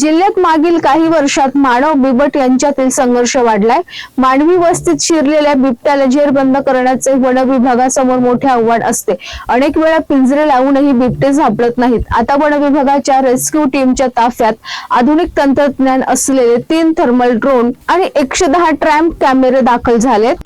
जिल्ह्यात मागील काही वर्षात मानव बिबट यांच्यातील संघर्ष वाढलाय. मानवी वस्तीत शिरलेल्या बिबट्याला जेरबंद करण्याचे वन विभागासमोर मोठे आव्हान असते. अनेक वेळा पिंजरे लावूनही बिबटे झापडत नाहीत. आता वन विभागाच्या रेस्क्यू टीमच्या ताफ्यात आधुनिक तंत्रज्ञान असलेले तीन थर्मल ड्रोन आणि एकशे दहा ट्रॅम्प कॅमेरे दाखल झालेत.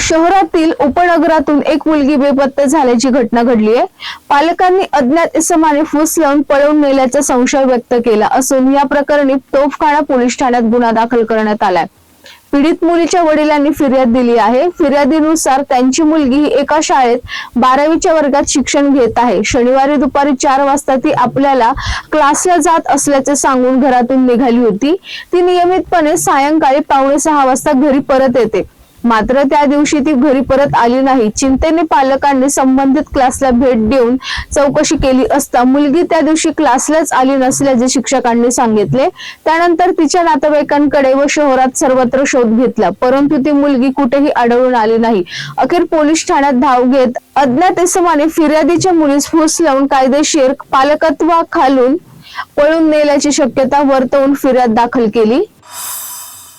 शहरातील उपनगरातून एक मुलगी बेपत्ता झाल्याची घटना घडली आहे. पालकांनी अज्ञात इसमाने फूस लावून पळवून नेल्याचा संशय व्यक्त केला असून या प्रकरणी तोफखाना पोलीस ठाण्यात गुन्हा दाखल करण्यात आलाय. पीडित मुलीच्या वडिलांनी फिर्याद दिली आहे. फिर्यादीनुसार त्यांची मुलगी ही एका शाळेत बारावीच्या वर्गात शिक्षण घेत आहे. शनिवारी दुपारी चार वाजता ती आपल्याला क्लासला जात असल्याचे सांगून घरातून निघाली होती. ती नियमितपणे सायंकाळी पावणे सहा वाजता घरी परत येते. मात्र त्या दिवशी ती घरी परत आली नाही. चिंतेने पालकांनी संबंधित क्लासला भेट देऊन चौकशी केली असता मुलगी त्या दिवशी क्लासलाच आली नसल्याचे शिक्षकांनी सांगितले. त्यानंतर तिच्या नातेवाईकांकडे व शहरात सर्वत्र शोध घेतला. परंतु ती मुलगी कुठेही आढळून आली नाही. अखेर पोलीस ठाण्यात धाव घेत अज्ञात इसमाने फिर्यादीच्या मुलीस फूस लावून कायदेशीर पालकत्वाखालून पळून नेल्याची शक्यता वर्तवून फिर्याद दाखल केली.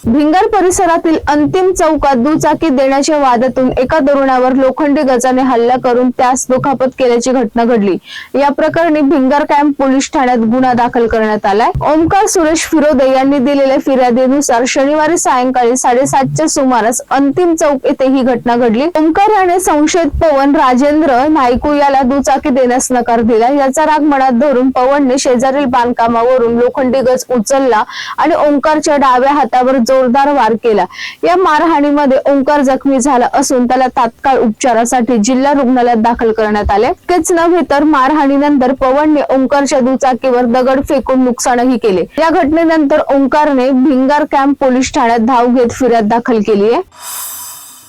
भिंगर परिसरातील अंतिम चौकात दुचाकी देण्याच्या वादातून एका तरुणावर लोखंडी गजाने हल्ला करून त्यास दुखापत केल्याची घटना घडली. या प्रकरणी भिंगर कॅम्प पोलीस ठाण्यात गुन्हा दाखल करण्यात आलाय. ओमकार सुरेश फिरोदे यांनी दिलेल्या फिर्यादीनुसार शनिवारी सायंकाळी साडेसातच्या सुमारास अंतिम चौक येथे ही घटना घडली. ओमकार याने संशयित पवन राजेंद्र नायकू याला दुचाकी देण्यास नकार दिला. याचा राग मनात धरून पवनने शेजारील बांधकामावरून लोखंडी गज उचलला आणि ओमकारच्या डाव्या हातावर जोरदार वार केला. या मारहाणीमध्ये ओंकार जखमी झाला असून त्याला तात्काळ उपचारासाठी जिल्हा रुग्णालयात दाखल करण्यात आले. इतकेच नव्हे तर मारहाणीनंतर पवनने ओंकारच्या दुचाकीवर दगड फेकून नुकसानही केले. या घटनेनंतर ओंकारने भिंगार कॅम्प पोलीस ठाण्यात धाव घेत फिर्याद दाखल केली आहे.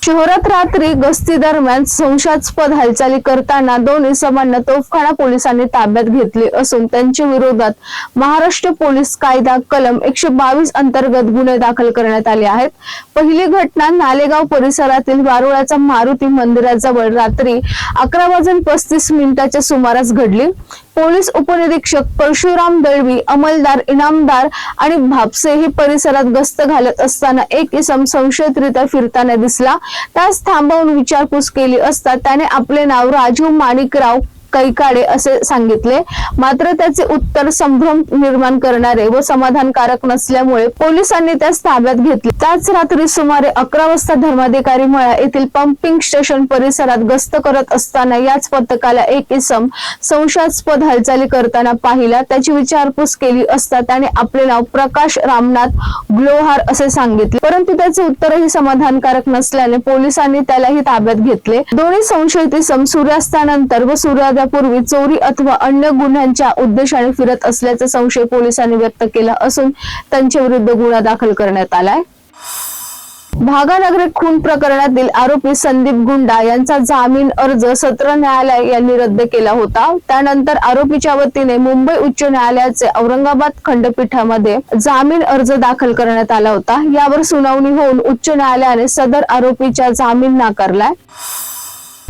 शहरात रात्री गस्ती दरम्यान संशयास्पद हालचाली करताना दोन्ही इसमांना तोफखाना पोलिसांनी ताब्यात घेतले असून त्यांच्या विरोधात महाराष्ट्र पोलीस कायदा कलम एकशे बावीस अंतर्गत गुन्हे दाखल करण्यात आले आहेत. पहिली घटना नालेगाव परिसरातील वारुळाच्या मारुती मंदिराजवळ रात्री अकरा वाजून पस्तीस मिनिटाच्या सुमारास घडली. पोलीस उपनिरीक्षक परशुराम दळवी अंमलदार इनामदार आणि भापसे हे परिसरात गस्त घालत असताना एक इसम संशयितरित्या फिरताना दिसला. त्यास थांबवून विचारपूस केली असता त्याने आपले नाव राजू माणिकराव कैकाडे असे सांगितले. मात्र त्याचे उत्तर संभ्रम निर्माण करणारे व समाधानकारक नसल्यामुळे पोलिसांनी त्यास ताब्यात घेतले. त्याच रात्री सुमारे अकरा वाजता धर्माधिकारी मळा येथील पंपिंग स्टेशन परिसरात गस्त करत असताना याच पथकाला एक इसम संशयास्पद हालचाली करताना पाहिला. त्याची विचारपूस केली असता त्याने आपले नाव प्रकाश रामनाथ ग्लोहार असे सांगितले. परंतु त्याचे उत्तरही समाधानकारक नसल्याने पोलिसांनी त्यालाही ताब्यात घेतले. दोन्ही संशयित इसम सूर्यास्तानंतर व सूर्योदयापूर्वी चोरी अथवा अन्य गुन्ह्यांच्या उद्देशाने फिरत असल्याचा संशय पोलिसांनी व्यक्त केला असून त्यांच्या विरुद्ध गुन्हा दाखल करण्यात आलाय. भागानगरी खून प्रकरणातील आरोपी संदीप गुंडा यांचा जामीन अर्ज सत्र न्यायालय यांनी रद्द केला होता. त्यानंतर आरोपीच्या वतीने मुंबई उच्च न्यायालयाचे औरंगाबाद खंडपीठामध्ये जामीन अर्ज दाखल करण्यात आला होता. यावर सुनावणी होऊन उच्च न्यायालयाने सदर आरोपीचा जामीन नाकारलाय.